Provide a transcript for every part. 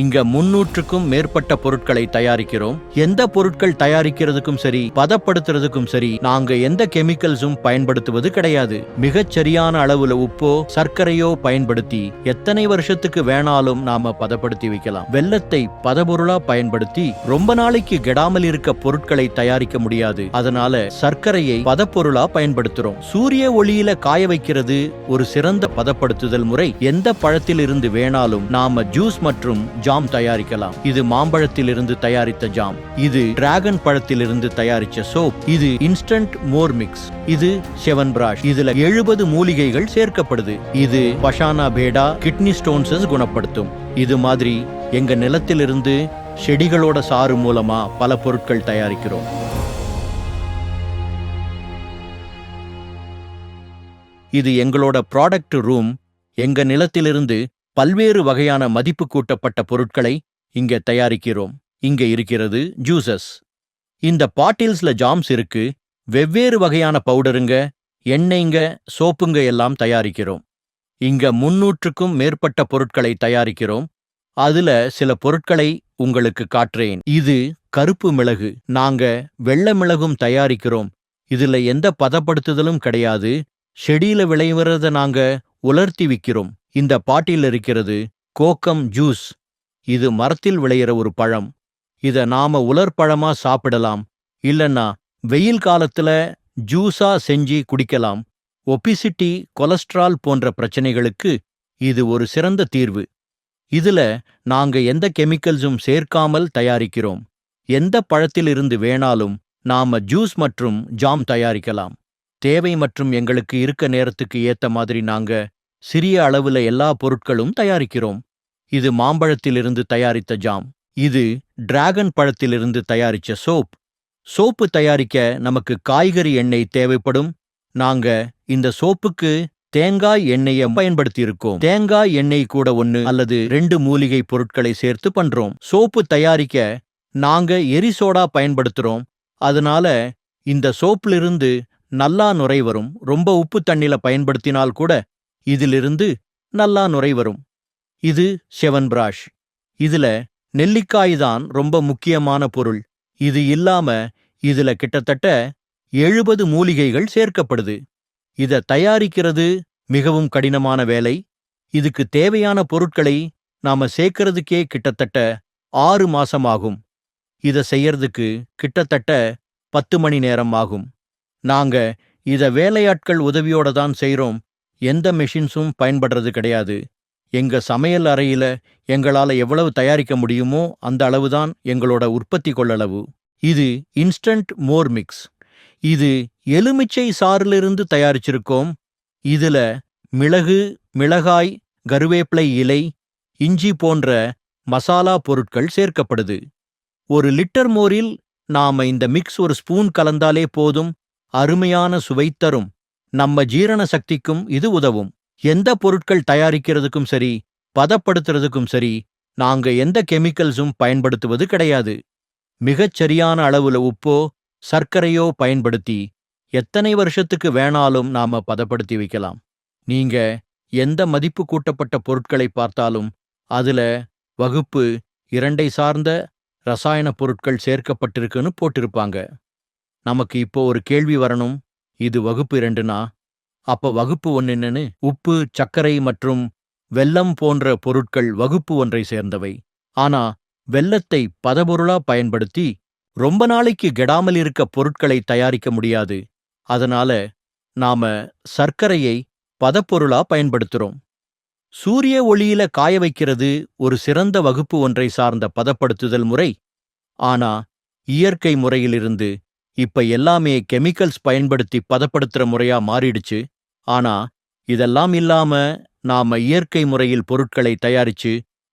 இங்க முன்னூற்றுக்கும் மேற்பட்ட பொருட்களை தயாரிக்கிறோம். எந்த பொருட்கள் தயாரிக்கிறதுக்கும் சரி பதப்படுத்துறதுக்கும் சரி நாங்க எந்த கெமிக்கல்ஸும் பயன்படுத்துவது கிடையாது. மிகச் சரியான அளவுல உப்போ சர்க்கரையோ பயன்படுத்தி எத்தனை வருஷத்துக்கு வேணாலும் நாம பதப்படுத்தி வைக்கலாம். வெள்ளத்தை பதபொருளா பயன்படுத்தி ரொம்ப நாளைக்கு கெடாமல் இருக்க பொருட்களை தயாரிக்க முடியாது. அதனால சர்க்கரையை பதப்பொருளா பயன்படுத்துறோம். சூரிய ஒளியில காய வைக்கிறது ஒரு சிறந்த பதப்படுத்துதல் முறை. எந்த பழத்தில் இருந்து வேணாலும் நாம ஜூஸ் மற்றும் ஜாம் தயாரிக்கலாம். இது மாம்பழத்திலிருந்து தயாரித்த ஜாம். இது டிராகன் பழத்திலிருந்து தயாரிச்ச சோப். இது இன்ஸ்டன்ட் மோர் மிக்ஸ். இது செவன் பிராஷ். இதுல எழுபது மூலிகைகள் சேர்க்கப்படுது. இது பஷானா பேடா கிட்னி ஸ்டோன்ஸஸ் குணப்படுத்தும். இது மாதிரி எங்க நிலத்திலிருந்து செடிகளோட சாறு மூலமா பல பொருட்கள் தயாரிக்கிறோம். இது எங்களோட ப்ராடக்ட் ரூம் எங்க நிலத்திலிருந்து பல்வேறு வகையான மதிப்பு கூட்டப்பட்ட பொருட்களை இங்க தயாரிக்கிறோம். இங்க இருக்கிறது ஜூசஸ் இந்த பாட்டில்ஸ்ல ஜாம்ஸ் இருக்கு. வெவ்வேறு வகையான பவுடருங்க எண்ணெய்ங்க சோப்புங்க எல்லாம் தயாரிக்கிறோம். இங்க முன்னூற்றுக்கும் மேற்பட்ட பொருட்களை தயாரிக்கிறோம். அதுல சில பொருட்களை உங்களுக்கு காட்டுறேன். இது கருப்பு மிளகு. நாங்க வெள்ளை மிளகும் தயாரிக்கிறோம். இதுல எந்த பதப்படுத்துதலும் கிடையாது. செடியில விளைவுறத நாங்க உலர்த்தி விக்கிறோம். இந்த பாட்டில் இருக்கிறது கோக்கம் ஜூஸ். இது மரத்தில் விளையிற ஒரு பழம். இத நாம உலர் பழமா சாப்பிடலாம். இல்லன்னா வெயில் காலத்துல ஜூஸா செஞ்சு குடிக்கலாம். ஒபிசிட்டி கொலஸ்ட்ரால் போன்ற பிரச்சனைகளுக்கு இது ஒரு சிறந்த தீர்வு. இதுல நாங்க எந்த கெமிக்கல்ஸும் சேர்க்காமல் தயாரிக்கிறோம். எந்த பழத்திலிருந்து வேணாலும் நாம ஜூஸ் மற்றும் ஜாம் தயாரிக்கலாம். தேவை மற்றும் எங்களுக்கு இருக்க நேரத்துக்கு ஏத்த மாதிரி நாங்க சிறிய அளவுல எல்லா பொருட்களும் தயாரிக்கிறோம். இது மாம்பழத்திலிருந்து தயாரித்த ஜாம். இது டிராகன் பழத்திலிருந்து தயாரிச்ச சோப். சோப்பு தயாரிக்க நமக்கு காய்கறி எண்ணெய் தேவைப்படும். நாங்க இந்த சோப்புக்கு தேங்காய் எண்ணெயை பயன்படுத்தியிருக்கோம். தேங்காய் எண்ணெய் கூட ஒன்னு அல்லது ரெண்டு மூலிகை பொருட்களை சேர்த்து பண்றோம். சோப்பு தயாரிக்க நாங்க எரிசோடா பயன்படுத்துறோம். அதனால இந்த சோப்பிலிருந்து நல்லா நுரை வரும். ரொம்ப உப்பு தண்ணில பயன்படுத்தினால் கூட இதிலிருந்து நல்லா நுரை வரும். இது செவன் பிராஷ். இதுல நெல்லிக்காய் தான் ரொம்ப முக்கியமான பொருள். இது இல்லாம இதுல கிட்டத்தட்ட எழுபது மூலிகைகள் சேர்க்கப்படுது. இத தயாரிக்கிறது மிகவும் கடினமான வேலை. இதுக்கு தேவையான பொருட்களை நாம சேர்க்கறதுக்கே கிட்டத்தட்ட ஆறு மாசம் ஆகும். இத செய்யறதுக்கு கிட்டத்தட்ட பத்து மணி நேரம் ஆகும். நாங்க இத வேலையாட்கள் உதவியோட தான் செய்றோம். எந்த மெஷின்ஸும் பயன்படுறது கிடையாது. எங்க சமையல் அறையில எங்களால எவ்வளவு தயாரிக்க முடியுமோ அந்த அளவுதான் எங்களோட உற்பத்தி கொள்ளளவு. இது இன்ஸ்டன்ட் மோர் மிக்ஸ் இது எலுமிச்சை சாறிலிருந்து தயாரிச்சிருக்கோம். இதுல மிளகு மிளகாய் கருவேப்பிலை இலை இஞ்சி போன்ற மசாலா பொருட்கள் சேர்க்கப்படுது. ஒரு லிட்டர் மோரில் நாம இந்த மிக்ஸ் ஒரு ஸ்பூன் கலந்தாலே போதும். அருமையான சுவை தரும். நம்ம ஜீரண சக்திக்கும் இது உதவும். எந்த பொருட்கள் தயாரிக்கிறதுக்கும் சரி பதப்படுத்துறதுக்கும் சரி நாங்க எந்த கெமிக்கல்ஸும் பயன்படுத்துவது கிடையாது. மிகச் சரியான அளவுல உப்போ சர்க்கரையோ பயன்படுத்தி எத்தனை வருஷத்துக்கு வேணாலும் நாம பதப்படுத்தி வைக்கலாம். நீங்க எந்த மதிப்பு கூட்டப்பட்ட பொருட்களை பார்த்தாலும் அதுல வகுப்பு இரண்டை சார்ந்த ரசாயன பொருட்கள் சேர்க்கப்பட்டிருக்குன்னு போட்டிருப்பாங்க. நமக்கு இப்போ ஒரு கேள்வி வரணும். இது வகுப்பு இரண்டுனா அப்ப வகுப்பு ஒன்னு என்னன்னு உப்பு சர்க்கரை மற்றும் வெல்லம் போன்ற பொருட்கள் வகுப்பு ஒன்றை சேர்ந்தவை. ஆனா வெல்லத்தை பதபொருளா பயன்படுத்தி ரொம்ப நாளைக்கு கெடாமல் இருக்க பொருட்களை தயாரிக்க முடியாது. அதனால நாம சர்க்கரையை பதப்பொருளா பயன்படுத்துறோம். சூரிய ஒளியில காய வைக்கிறது ஒரு சிறந்த வகுப்பு ஒன்றை சார்ந்த பதப்படுத்துதல் முறை. ஆனா இயற்கை முறையிலிருந்து இப்ப எல்லாமே கெமிக்கல்ஸ் பயன்படுத்தி பதப்படுத்துற முறையா மாறிடுச்சு. ஆனா இதெல்லாம் இல்லாம நாம இயற்கை முறையில் பொருட்களை தயாரிச்சு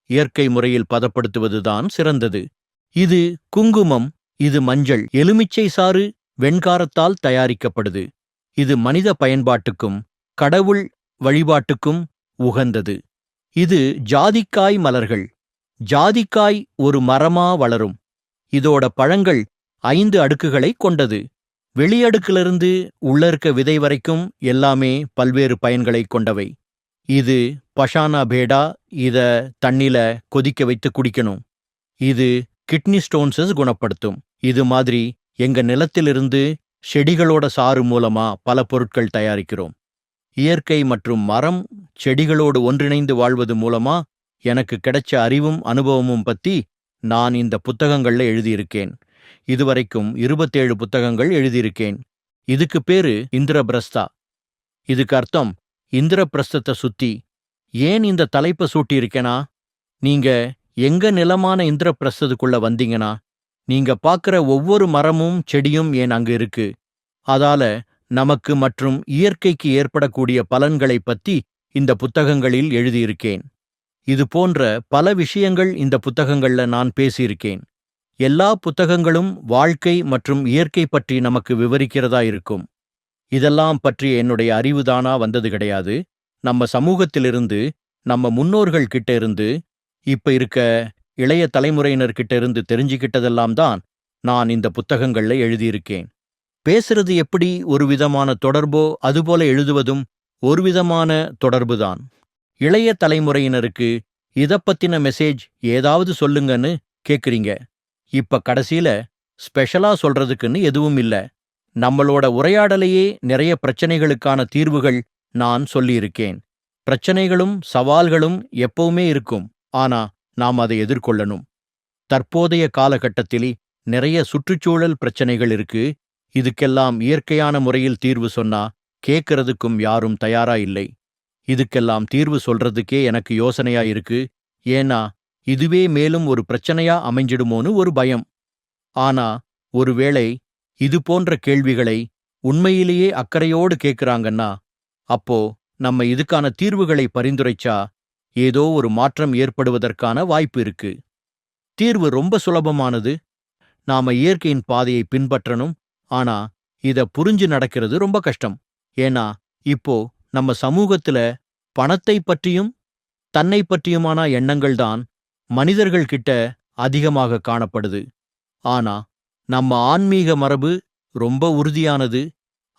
இயற்கை முறையில் பதப்படுத்துவதுதான் சிறந்தது. இது குங்குமம் இது மஞ்சள் எலுமிச்சை சாறு வெண்காரத்தால் தயாரிக்கப்படுது. இது மனித பயன்பாட்டுக்கும் கடவுள் வழிபாட்டுக்கும் உகந்தது. இது ஜாதிக்காய் மலர்கள். ஜாதிக்காய் ஒரு மரமா வளரும். இதோட பழங்கள் ஐந்து அடுக்குகளை கொண்டது. வெளியடுக்கிலிருந்து உள்ள இருக்க விதை வரைக்கும் எல்லாமே பல்வேறு பயன்களை கொண்டவை. இது பஷானா பேடா இத தண்ணில கொதிக்க வைத்து குடிக்கணும். இது கிட்னி ஸ்டோன்ஸஸ் குணப்படுத்தும். இது மாதிரி எங்க நிலத்திலிருந்து செடிகளோட சாறு மூலமா பல பொருட்கள் தயாரிக்கிறோம். இயற்கை மற்றும் மரம் செடிகளோடு ஒன்றிணைந்து வாழ்வது மூலமா எனக்கு கிடைச்ச அறிவும் அனுபவமும் பத்தி நான் இந்த புத்தகங்கள்ல எழுதியிருக்கேன். இதுவரைக்கும் இருபத்தேழு புத்தகங்கள் எழுதியிருக்கேன். இதுக்கு பேரு இந்திரபிரஸ்தா. இதுக்கு அர்த்தம் இந்திரபிரஸ்தத்தை சுத்தி. ஏன் இந்த தலைப்பை சூட்டியிருக்கேனா? நீங்க எங்க நிலமான இந்திரபிரஸ்தத்துக்குள்ள வந்தீங்கன்னா நீங்க பார்க்குற ஒவ்வொரு மரமும் செடியும் ஏன் அங்க இருக்கு? அதால நமக்கு மற்றும் இயற்கைக்கு ஏற்படக்கூடிய பலன்களைப் பத்தி இந்த புத்தகங்களில் எழுதியிருக்கேன். இது போன்ற பல விஷயங்கள் இந்த புத்தகங்கள்ல நான் பேசியிருக்கேன். எல்லா புத்தகங்களும் வாழ்க்கை மற்றும் இயற்கை பற்றி நமக்கு விவரிக்கிறதா இருக்கும். இதெல்லாம் பற்றி என்னுடைய அறிவுதானா வந்தது கிடையாது. நம்ம சமூகத்திலிருந்து நம்ம முன்னோர்கள் கிட்ட இருந்து இப்ப இருக்க இளைய தலைமுறையினர் கிட்ட இருந்து தெரிஞ்சுக்கிட்டதெல்லாம் தான் நான் இந்த புத்தகங்கள்ல எழுதியிருக்கேன். பேசுறது எப்படி ஒரு விதமான தொடர்போ அதுபோல எழுதுவதும் ஒரு விதமான தொடர்புதான் இளைய தலைமுறையினருக்கு இதப்பத்தின பத்தின மெசேஜ் ஏதாவது சொல்லுங்கன்னு கேக்குறீங்க. இப்ப கடைசியில ஸ்பெஷலா சொல்றதுக்குன்னு எதுவும் இல்ல. நம்மளோட உரையாடலையே நிறைய பிரச்சனைகளுக்கான தீர்வுகள் நான் சொல்லியிருக்கேன். பிரச்சனைகளும் சவால்களும் எப்பவுமே இருக்கும். ஆனா நாம் அதை எதிர்கொள்ளணும். தற்போதைய காலகட்டத்தில் நிறைய சுற்றுச்சூழல் பிரச்சனைகள் இருக்கு. இதுக்கெல்லாம் இயற்கையான முறையில் தீர்வு சொன்னா கேட்கறதுக்கும் யாரும் தயாரா இல்லை. இதுக்கெல்லாம் தீர்வு சொல்றதுக்கே எனக்கு யோசனையா இருக்கு. ஏன்னா இதுவே மேலும் ஒரு பிரச்சனையா அமைஞ்சிடுமோன்னு ஒரு பயம். ஆனா ஒருவேளை இது போன்ற கேள்விகளை உண்மையிலேயே அக்கறையோடு கேட்கறாங்கன்னா அப்போ நம்ம இதுக்கான தீர்வுகளை பரிந்துரைச்சா ஏதோ ஒரு மாற்றம் ஏற்படுவதற்கான வாய்ப்பு இருக்கு. தீர்வு ரொம்ப சுலபமானது. நாம இயற்கையின் பாதையை பின்பற்றணும். ஆனா இத புரிஞ்சு நடக்கிறது ரொம்ப கஷ்டம். ஏன்னா இப்போ நம்ம சமூகத்துல பணத்தை பற்றியும் தன்னை பற்றியுமான எண்ணங்கள் தான் மனிதர்கள் கிட்ட அதிகமாக காணப்படுது. ஆனா நம்ம ஆன்மீக மரபு ரொம்ப உறுதியானது.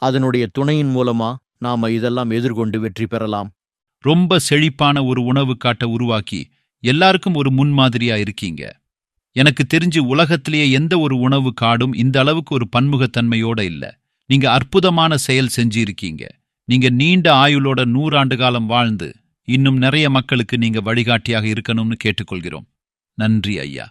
அதனுடைய துணையின் மூலமா நாம இதெல்லாம் எதிர்கொண்டு வெற்றி பெறலாம். ரொம்ப செழிப்பான ஒரு உணவு காட்ட உருவாக்கி எல்லாருக்கும் ஒரு முன்மாதிரியா இருக்கீங்க. எனக்கு தெரிஞ்சு உலகத்திலேயே எந்த ஒரு உணவு காடும் இந்த அளவுக்கு ஒரு பன்முகத்தன்மையோட இல்ல. நீங்க அற்புதமான செயல் செஞ்சிருக்கீங்க. நீங்க நீண்ட ஆயுளோட நூறாண்டு காலம் வாழ்ந்து இன்னும் நிறைய மக்களுக்கு நீங்க வழிகாட்டியாக இருக்கணும்னு கேட்டுக்கொள்கிறோம். நன்றி ஐயா.